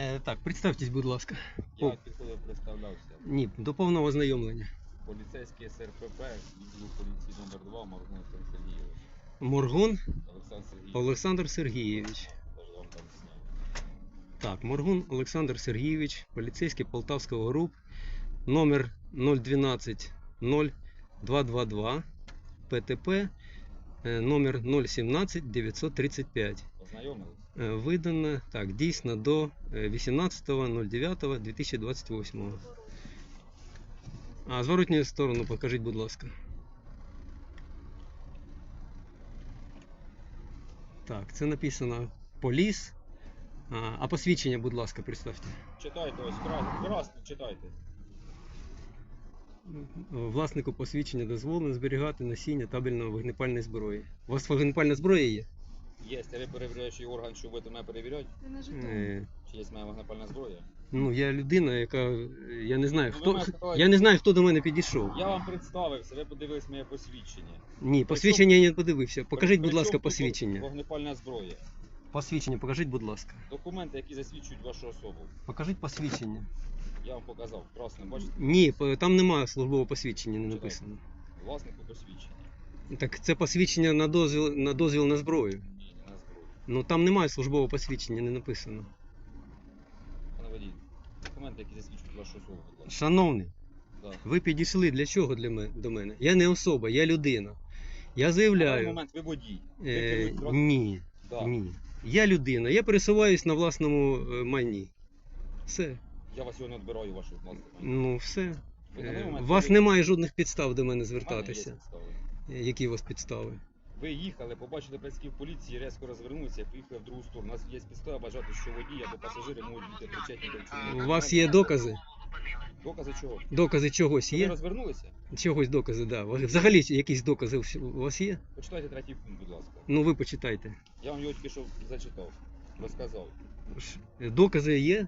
Е, так, представтесь, будь ласка. Я підходив, представлявся. Ні, до повного ознайомлення. Поліцейський СРПП, відділу поліції номер 2 Маргун Олександр Сергійович. Моргун Олександр Сергійович. Олександр Сергійович. Так, Моргун Олександр Сергійович, поліцейський Полтавського ГРУП, номер 012 0222, ПТП, номер 017 935. Ознайомились? Е, Видано, так, дійсно до е, 18.09.2028. А зворотню сторону покажіть, будь ласка. Так, це написано поліс. А, а посвідчення, будь ласка, представте. Читайте ось, крас- красно читайте. Власнику посвідчення дозволено зберігати носіння табельної вогнепальної зброї. У вас вогнепальна зброя є? Є, а ви перевіряючий орган, що будете мене перевіряти? Ти не жетон. Е, Чи є моя вогнепальна зброя? ну, я людина, яка. Я не знаю, Ну, ви хто. маєте право- Я не знаю, хто до мене підійшов. Я вам представився, ви подивились моє посвідчення. Ні, посвідчення я не подивився. Покажіть, будь ласка, тут посвідчення. Вогнепальна зброя. Посвідчення, покажіть, будь ласка. Документи, які засвідчують вашу особу. Покажіть посвідчення. Я вам показав. Красним, бачите? Ні, по- там немає службового посвідчення, не Читайте. написано. Власнику посвідчення. Так це посвідчення на дозвіл на дозвіл на зброю. Ні, не на зброю. Ну там немає службового посвідчення, не написано. Пане водій, документи, які засвідчують вашу особу, будь ласка. Шановний, Да. ви підійшли для чого для мене до мене? Я не особа, я людина. Я На даний заявляю. момент ви водій. Ви Е, керуєте транспортом. ні, Да. ні. Я людина, я пересуваюсь на власному е, майні. Все. Я вас його не відбираю, вашу власну. Ну все. Е, У вас немає жодних підстав до мене звертатися. Е, Які у вас підстави? Ви їхали, побачили працівників поліції, різко розвернулися і поїхали в другу сторону. У нас є підстава бажати, що водій або пасажири можуть бути причетні до. У вас є докази? Докази чого? Докази чогось Що ви є? розвернулися? Чогось докази, да. Взагалі якісь докази у вас є? Почитайте третій пункт, будь ласка. Ну ви почитайте. Я вам його тільки що зачитав, розказав. Ш- Докази є?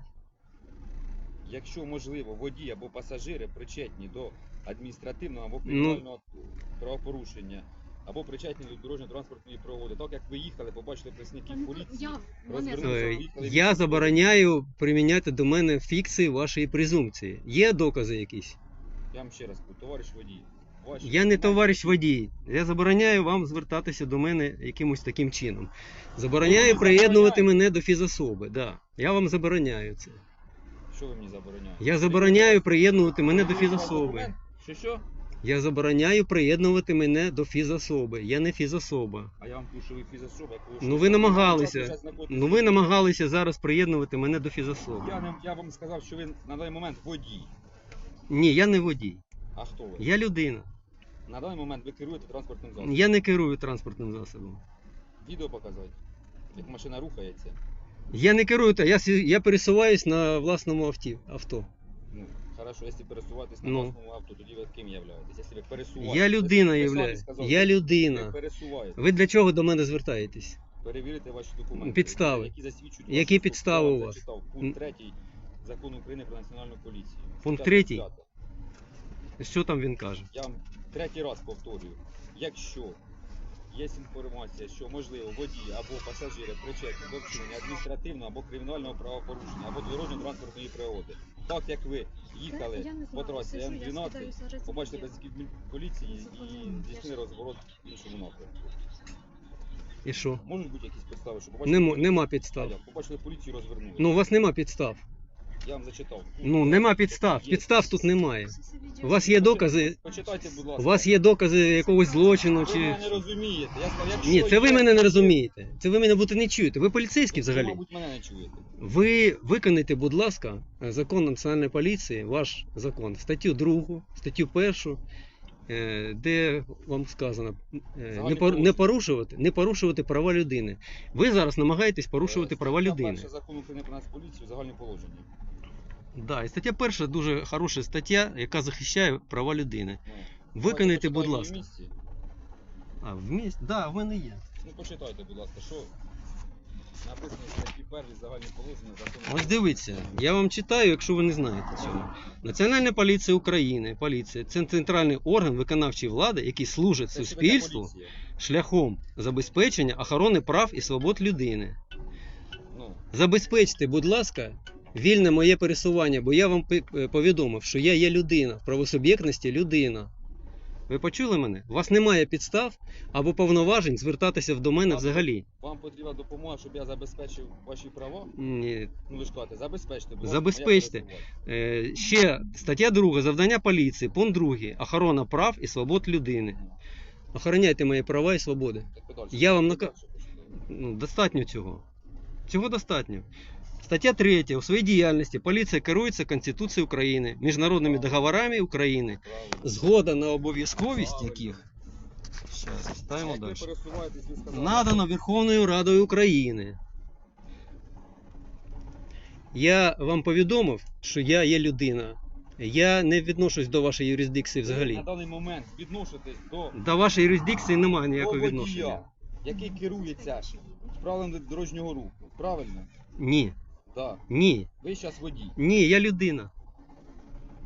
Якщо можливо, водій або пасажири причетні до адміністративного або Ну. кримінального правопорушення, або причетні до дорожньо-транспортної пригоди. Так як ви їхали, побачили працівників поліції. Я, розвернувся. мене... Е, поїхали Я забороняю приміняти до мене фікції вашої презумпції. Є докази якісь? Я вам ще раз кажу, товариш водій. ваші Я не документи- товариш водій. Я забороняю вам звертатися до мене якимось таким чином. Забороняю приєднувати мене до фізособи. Да. Я вам забороняю це. Що ви мені забороняєте? Я забороняю приєднувати мене до фізособи. Що що? Я забороняю приєднувати мене до фізособи. Я не фізособа. А я вам кажу, що ви фізособа, яку Ну ви намагалися. Ну ви намагалися зараз приєднувати мене до фізособи. Я, не, я вам сказав, що ви на даний момент водій. Ні, я не водій. А хто ви? Я людина. На даний момент ви керуєте транспортним засобом. Я не керую транспортним засобом. Відео показати, як машина рухається. Я не керую, та я, сі- я пересуваюсь на власному авті, авто. Ну, хорошо, якщо пересуватись на Ну. власному авто, тоді ви ким являєтесь? Якщо ви пересуваєтесь. Я людина ви самі являюсь. сказали, Я Ви людина. пересуваєтесь. Ви для чого до мене звертаєтесь? Перевірити ваші документи. Підстави. Які засвідчують Які особу. підстави Я у вас? зачитав. М. Пункт 3 закону України про національну поліцію. Пункт Стаття третій? 35. Що там він каже? Я вам третій раз повторюю. Якщо є інформація, що можливо водії або пасажири причетні до вчинення адміністративного або кримінального правопорушення або дорожньо-транспортної пригоди, так як ви їхали по трасі М12, скидаюсь на побачили працівників поліції і здійснили розворот в іншому напрямку. І що? Можуть бути якісь підстави, що побачили Нема, нема підстав. Побачили поліцію, розвернули. Ну, у вас нема підстав. Я вам зачитав. Ну, нема підстав. Є. Підстав тут немає. У вас є докази. Почитайте, будь ласка. У вас є докази якогось злочину Ви чи. мене не розумієте. Я сказав, якщо Ні, це ви є- мене не розумієте. Це ви мене будете не чуєте. Ви поліцейські Ви, взагалі. мабуть, мене не чуєте. Ви виконайте, будь ласка, закон національної поліції, ваш закон, статтю 2, статтю 1, е, де вам сказано е, не, Загальні пор- не положення. порушувати, не порушувати права людини. Ви зараз намагаєтесь порушувати Е, права стаття людини. Перша закон України про нацполіцію, загальні положення. Да, і стаття перша дуже хороша стаття, яка захищає права людини. Ну, Виконайте, будь ласка. А, в місті? Да, в мене є. Ну почитайте, будь ласка, що написано в статті першій загальні положення закону. Ось дивіться, я вам читаю, якщо ви не знаєте цього. Національна поліція України, поліція це центральний орган виконавчої влади, який служить Це суспільству поліція? шляхом забезпечення охорони прав і свобод людини. Ну, Забезпечте, будь ласка, вільне моє пересування, бо я вам е, повідомив, що я є людина, в правосуб'єктності людина. Ви почули мене? У вас немає підстав або повноважень звертатися до мене взагалі. Вам потрібна допомога, щоб я забезпечив ваші права? Ні. Ну ви ж кажете, забезпечте. будь Забезпечте. Е, ще стаття 2. Завдання поліції, пункт 2. Охорона прав і свобод людини. Охороняйте мої права і свободи. Так, подальше. Я вам нака- Ну, достатньо цього. Цього достатньо. Стаття 3. У своїй діяльності поліція керується Конституцією України, міжнародними договорами України, згода на обов'язковість яких Щас, ставимо далі. надано Верховною Радою України. Я вам повідомив, що я є людина. Я не відношусь до вашої юрисдикції взагалі. на даний момент відноситесь до До вашої юрисдикції немає ніякого водія, відношення. який керується правилами дорожнього руху. Правильно? Ні, Так. ні, Ви зараз водій. ні, я людина.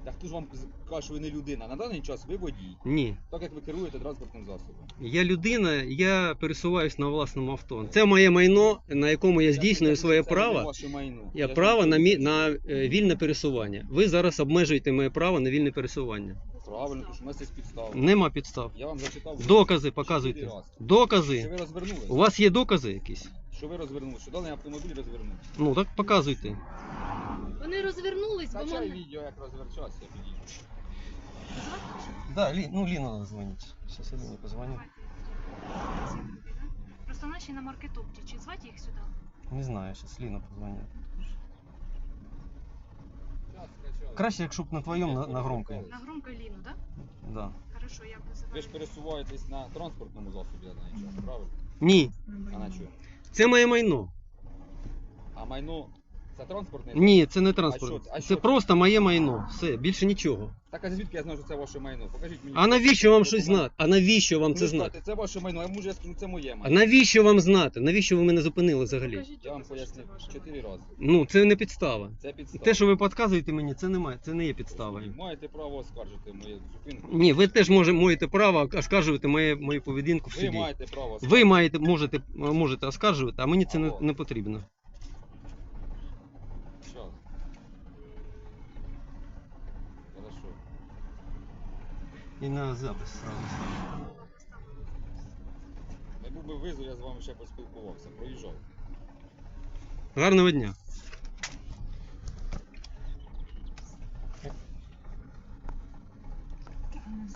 Так хто ж вам каже, що ви не людина? На даний час ви водій, Ні. так як ви керуєте транспортним засобом. Я людина, я пересуваюсь на власному авто. Це моє майно, на якому я здійснюю своє це не право. ваше майно. Я ж право на, мі... на е, вільне пересування. Ви зараз обмежуєте моє право на вільне пересування. Правильно, тому що у нас є підстава. Нема підстав. Я вам зачитав. Докази чотири показуйте. рази. Що Докази. ви розвернули? У вас є докази якісь? Що ви розвернули? Що даний автомобіль розвернув? Ну так показуйте. Вони розвернулись, бо Скачай мене... відео, як розвертався, підійду. Да, Лі... ну Ліна надо звонить. Сейчас я Ліні позвоню. Просто наші на маркетопті. Чи звати їх сюди? Не знаю, сейчас Ліна позвоню. Краще, якщо б на твоєму на, на громкій. На громко Ліну, так? Да. Хорошо, я визиваю. Ви ж пересуваєтесь на транспортному засобі на даний час, правильно? Ні, А на чому? це моє майно. А майно це транспортне? Ні, це не А транспорт. що? А Це що це? просто моє майно. Все, більше нічого. Так а звідки я знаю, що це ваше майно? Покажіть мені. А навіщо вам щось документ. знати? А навіщо вам це знати? Це ваше майно, а може я скажу, це моє А майно. навіщо вам знати? Навіщо ви мене зупинили взагалі? Я вам пояснив чотири рази. Ну, це не підстава. Це підстава. Те, що ви підказуєте мені, це немає, це не є підставою. Маєте право оскаржити мою зупинку. Ні, ви теж може, маєте право оскаржувати моє, мою поведінку в Ви суді. маєте право Ви маєте, можете, можете оскаржувати, а мені це не, не потрібно. Щас. Хорошо. І на запис сразу. Не був би визов, я з вами ще поспілкувався. Проїжджав. Гарного дня.